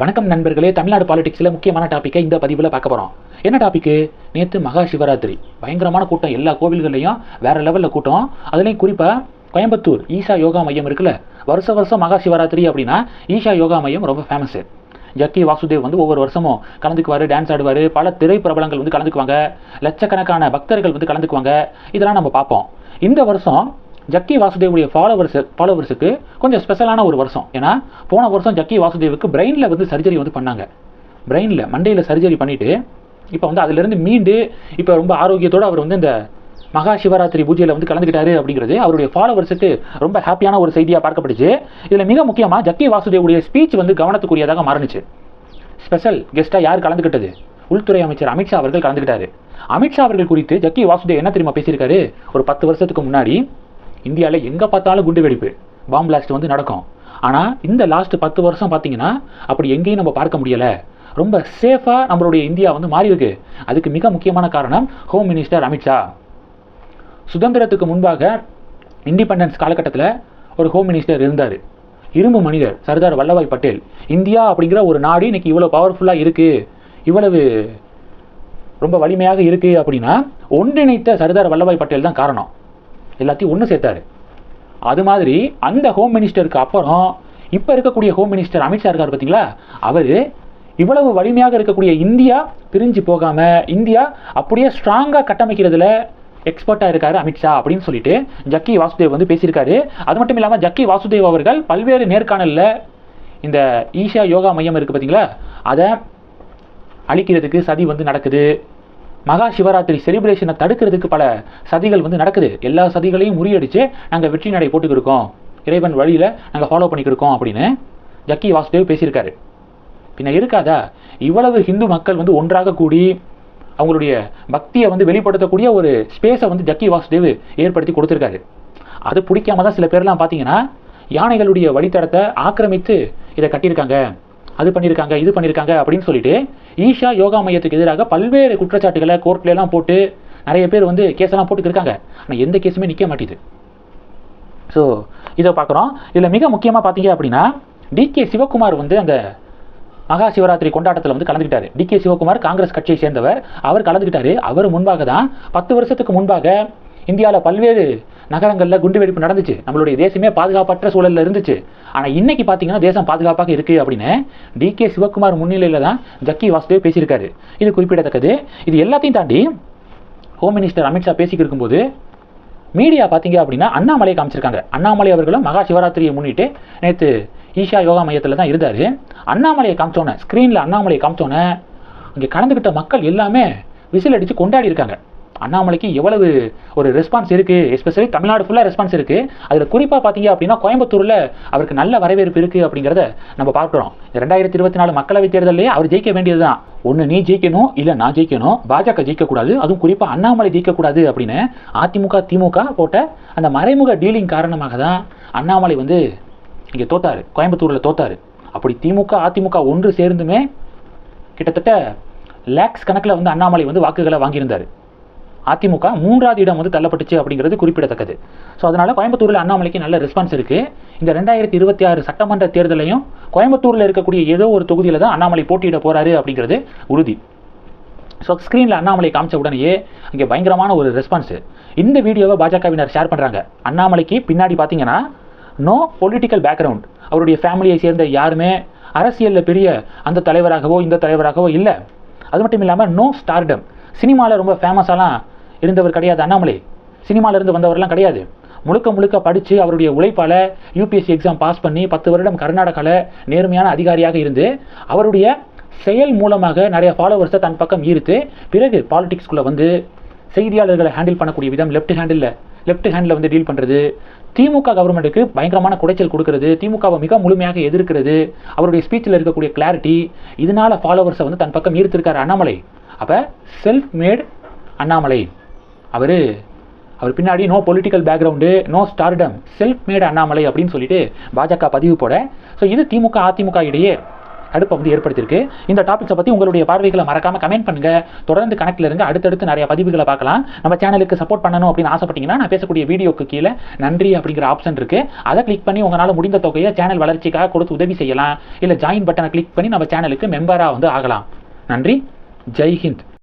வணக்கம் நண்பர்களே. தமிழ்நாடு பாலிடிக்ஸில் முக்கியமான டாப்பிக்கை இந்த பதிவில் பார்க்க போகிறோம் என்ன டாப்பிக்கு நேற்று மகா சிவராத்திரி. பயங்கரமான கூட்டம் எல்லா கோவில்கள்லையும் வேறு லெவலில் கூட்டம். அதுலேயும் குறிப்பாக கோயம்புத்தூர் ஈஷா யோகா மையம் இருக்குல்ல. வருஷ வருஷம் மகா சிவராத்திரி அப்படின்னா ஈஷா யோகா மையம் ரொம்ப ஃபேமஸு ஜக்கி வாசுதேவ் வந்து ஒவ்வொரு வருஷமும் கலந்துக்குவார் டான்ஸ் ஆடுவார். பல திரைப்பிரபலங்கள் வந்து கலந்துக்குவாங்க. லட்சக்கணக்கான பக்தர்கள் வந்து கலந்துக்குவாங்க. இதெல்லாம் நம்ம பார்ப்போம். இந்த வருஷம் ஜக்கி வாசுதேவுடைய ஃபாலோவர்ஸ் ஃபாலோவர்ஸுக்கு கொஞ்சம் ஸ்பெஷலான ஒரு வருஷம். ஏன்னா போன வருஷம் ஜக்கி வாசுதேவுக்கு பிரெயினில் வந்து சர்ஜரி வந்து பண்ணாங்க. பிரெயினில் மண்டையில் சர்ஜரி பண்ணிவிட்டு இப்போ வந்து அதுலேருந்து மீண்டு இப்போ ரொம்ப ஆரோக்கியத்தோடு அவர் வந்து இந்த மகா சிவராத்திரி பூஜையில் வந்து கலந்துக்கிட்டாரு அப்படிங்கிறது அவருடைய ஃபாலோவர்ஸுக்கு ரொம்ப ஹாப்பியான ஒரு செய்தியாக பார்க்கப்பட்டுச்சு இதில் மிக முக்கியமாக ஜக்கி வாசுதேவுடைய ஸ்பீச் வந்து கவனத்துக்குரியதாக மாறுனுச்சு. ஸ்பெஷல் கெஸ்ட்டாக யார் கலந்துக்கிட்டது உள்துறை அமைச்சர் அமித்ஷா அவர்கள் கலந்துக்கிட்டாரு அமித்ஷா அவர்கள் குறித்து ஜக்கி வாசுதேவ் என்ன தெரியுமா பேசியிருக்காரு? ஒரு பத்து வருஷத்துக்கு முன்னாடி இந்தியாவில் எங்கே பார்த்தாலும் குண்டு வெடிப்பு பாம் பிளாஸ்ட் வந்து நடக்கும். ஆனால் இந்த லாஸ்ட் பத்து வருஷம் பார்த்தீங்கன்னா அப்படி எங்கேயும் நம்ம பார்க்க முடியலை. ரொம்ப சேஃபாக நம்மளுடைய இந்தியா வந்து மாறி இருக்கு அதுக்கு மிக முக்கியமான காரணம் ஹோம் மினிஸ்டர் அமித்ஷா சுதந்திரத்துக்கு முன்பாக இண்டிபெண்டன்ஸ் காலகட்டத்தில் ஒரு ஹோம் மினிஸ்டர் இருந்தார். இரும்பு மனிதர் சர்தார் வல்லபாய் பட்டேல். இந்தியா அப்படிங்கிற ஒரு நாடு இன்னைக்கு இவ்வளோ பவர்ஃபுல்லாக இருக்குது இவ்வளவு ரொம்ப வலிமையாக இருக்குது அப்படின்னா ஒன்றிணைத்த சர்தார் வல்லபாய் பட்டேல் தான் காரணம். எல்லாத்தையும் ஒன்று சேர்த்தாரு. அது மாதிரி அந்த ஹோம் மினிஸ்டருக்கு அப்புறம் இப்போ இருக்கக்கூடிய ஹோம் மினிஸ்டர் அமித்ஷா இருக்கார் பார்த்தீங்களா அவர் இவ்வளவு வலிமையாக இருக்கக்கூடிய இந்தியா பிரிஞ்சு போகாமல் இந்தியா அப்படியே ஸ்ட்ராங்காக கட்டமைக்கிறதுல எக்ஸ்பர்ட்டாக இருக்காரு அமித்ஷா அப்படின்னு சொல்லிட்டு ஜக்கி வாசுதேவ் வந்து பேசியிருக்காரு. அது மட்டும் இல்லாமல் ஜக்கி வாசுதேவ் அவர்கள் பல்வேறு நேர்காணலில் இந்த ஈஷா யோகா மையம் இருக்குது பார்த்தீங்களா அதை அழிக்கிறதுக்கு சதி வந்து நடக்குது. மகா சிவராத்திரி செலிப்ரேஷனை தடுக்கிறதுக்கு பல சதிகள் வந்து நடக்குது. எல்லா சதிகளையும் முறியடித்து நாங்கள் வெற்றி நடை போட்டுக்கிருக்கோம். இறைவன் வழியில் நாங்கள் ஃபாலோ பண்ணிக்கிருக்கோம் அப்படின்னு ஜக்கி வாசுதேவ் பேசியிருக்காரு. பின்ன இருக்காதா? இவ்வளவு ஹிந்து மக்கள் வந்து ஒன்றாக கூடி அவங்களுடைய பக்தியை வந்து வெளிப்படுத்தக்கூடிய ஒரு ஸ்பேஸை வந்து ஜக்கி வாசுதேவ் ஏற்படுத்தி கொடுத்துருக்காரு. அது பிடிக்காம தான் சில பேர்லாம் பார்த்தீங்கன்னா யானைகளுடைய வழித்தடத்தை ஆக்கிரமித்து இதை கட்டியிருக்காங்க. அது பண்ணியிருக்காங்க இது பண்ணியிருக்காங்க அப்படின்னு சொல்லிட்டு ஈஷா யோகா மையத்துக்கு எதிராக பல்வேறு குற்றச்சாட்டுகளை கோர்ட்லலாம் போட்டு நிறைய பேர் வந்து கேஸெல்லாம் போட்டுக்கு இருக்காங்க. ஆனால் எந்த கேஸுமே நிற்க மாட்டேது ஸோ இதை பார்க்குறோம். இதில் மிக முக்கியமாக பார்த்தீங்க அப்படின்னா டிகே சிவகுமார் வந்து அந்த மகா சிவராத்திரி கொண்டாட்டத்தில் வந்து கலந்துக்கிட்டார். டிகே சிவகுமார் காங்கிரஸ் கட்சியை சேர்ந்தவர். அவர் கலந்துக்கிட்டாரு. அவர் முன்பாக தான் பத்து வருஷத்துக்கு முன்பாக இந்தியாவில் பல்வேறு நகரங்களில் குண்டுவெடிப்பு நடந்துச்சு. நம்மளுடைய தேசமே பாதுகாப்பற்ற சூழலில் இருந்துச்சு. ஆனால் இன்னைக்கு பார்த்தீங்கன்னா தேசம் பாதுகாப்பாக இருக்குது அப்படின்னு டிகே சிவகுமார் முன்னிலையில் தான் ஜக்கி வாசுதேவ் பேசியிருக்காரு. இது குறிப்பிடத்தக்கது. இது எல்லாத்தையும் தாண்டி ஹோம் மினிஸ்டர் அமித்ஷா பேசிக்கிட்டு இருக்கும்போது மீடியா பார்த்தீங்க அப்படின்னா அண்ணாமலையை காமிச்சிருக்காங்க. அண்ணாமலை அவர்களும் மகா சிவராத்திரியை முன்னிட்டு நேற்று ஈஷா யோகா மையத்தில் தான் இருந்தார். அண்ணாமலையை காமிச்சோன்னே ஸ்க்ரீனில் அண்ணாமலையை காமிச்சோன்னே அங்கே கலந்துக்கிட்ட மக்கள் எல்லாமே விசில் அடித்து கொண்டாடி இருக்காங்க. அண்ணாமலைக்கு எவ்வளவு ஒரு ரெஸ்பான்ஸ் இருக்குது எஸ்பெஷலி தமிழ்நாடு ஃபுல்லாக ரெஸ்பான்ஸ் இருக்குது அதில் குறிப்பாக பார்த்தீங்க அப்படின்னா கோயம்புத்தூரில் அவருக்கு நல்ல வரவேற்பு இருக்குது அப்படிங்கிறத நம்ம பார்க்குறோம். ரெண்டாயிரத்தி இருபத்தி நாலு மக்களவைத் தேர்தலே அவர் ஜெயிக்க வேண்டியது தான் ஒன்று நீ ஜெயிக்கணும் இல்லை நான் ஜெயிக்கணும். பாஜக ஜெயிக்கக்கூடாது. அதுவும் குறிப்பாக அண்ணாமலை ஜெயிக்கக்கூடாது அப்படின்னு அதிமுக திமுக போட்ட அந்த மறைமுக டீலிங் காரணமாக தான் அண்ணாமலை வந்து இங்கே தோத்தாரு. கோயம்புத்தூரில் தோத்தாரு. அப்படி திமுக அதிமுக ஒன்று சேர்ந்துமே கிட்டத்தட்ட லேக்ஸ் கணக்கில் வந்து அண்ணாமலை வந்து வாக்குகளை வாங்கியிருந்தார். அதிமுக மூன்றாவது இடம் வந்து தள்ளப்பட்டுச்சு அப்படிங்கிறது குறிப்பிடத்தக்கது. ஸோ அதனால் கோயம்புத்தூரில் அண்ணாமலைக்கு நல்ல ரெஸ்பான்ஸ் இருக்குது இந்த ரெண்டாயிரத்தி இருபத்தி ஆறு சட்டமன்ற தேர்தலையும் கோயம்புத்தூரில் இருக்கக்கூடிய ஏதோ ஒரு தொகுதியில் தான் அண்ணாமலை போட்டியிட போகிறாரு அப்படிங்கிறது உறுதி. ஸோ ஸ்க்ரீனில் அண்ணாமலை காமிச்ச உடனேயே இங்கே பயங்கரமான ஒரு ரெஸ்பான்ஸு இந்த வீடியோவை பாஜகவினர் ஷேர் பண்ணுறாங்க அண்ணாமலைக்கு பின்னாடி பார்த்தீங்கன்னா நோ பொலிட்டிக்கல் பேக்ரவுண்ட் அவருடைய ஃபேமிலியை சேர்ந்த யாருமே அரசியலில் பெரிய அந்த தலைவராகவோ இந்த தலைவராகவோ இல்லை. அது மட்டும் இல்லாமல் நோ ஸ்டார்டம் சினிமாவில் ரொம்ப ஃபேமஸாலாம் இருந்தவர் கிடையாது அண்ணாமலை. சினிமாவிலேருந்து வந்தவர்லாம் கிடையாது. முழுக்க முழுக்க படித்து அவருடைய உழைப்பால் யூபிஎஸ்சி எக்ஸாம் பாஸ் பண்ணி பத்து வருடம் கர்நாடகாவில் நேர்மையான அதிகாரியாக இருந்து அவருடைய செயல் மூலமாக நிறைய ஃபாலோவர்ஸை தன் பக்கம் ஈர்த்து பிறகு பாலிடிக்ஸ்குள்ளே வந்து செய்தியாளர்களை ஹேண்டில் பண்ணக்கூடிய விதம் லெஃப்ட் ஹேண்டில் லெஃப்ட் ஹேண்டில் வந்து டீல் பண்ணுறது திமுக கவர்மெண்ட்டுக்கு பயங்கரமான குடைச்சல் கொடுக்கறது. திமுகவை மிக முழுமையாக எதிர்க்கிறது. அவருடைய ஸ்பீச்சில் இருக்கக்கூடிய கிளாரிட்டி இதனால ஃபாலோவர்ஸை வந்து தன் பக்கம் ஈர்த்திருக்கார் அண்ணாமலை. அப்போ செல்ஃப் மேட் அண்ணாமலை. அவர் அவர் பின்னாடி no political background no stardom self made Annamalai அப்படின்னு சொல்லிட்டு பாஜக பதிவு போட ஸோ இது திமுக அதிமுக இடையே அடுப்பை வந்து ஏற்படுத்தியிருக்கு. இந்த டாபிக்ஸை பற்றி உங்களுடைய பார்வைகளை மறக்காம கமெண்ட் பண்ணுங்கள் தொடர்ந்து கணக்கில் இருங்க. அடுத்தடுத்து நிறைய பதிவுகளை பார்க்கலாம். நம்ம சேனலுக்கு சப்போர்ட் பண்ணணும் அப்படின்னு ஆசைப்பட்டீங்கன்னா நான் பேசக்கூடிய வீடியோக்கு கீழே நன்றி அப்படிங்கிற ஆப்ஷன் இருக்குது அதை கிளிக் பண்ணி உங்களால் முடிந்த தொகையை சேனல் வளர்ச்சிக்காக கொடுத்து உதவி செய்யலாம். இல்லை ஜாயின் பட்டனை கிளிக் பண்ணி நம்ம சேனலுக்கு மெம்பராக வந்து ஆகலாம். நன்றி. ஜெய் ஹிந்த்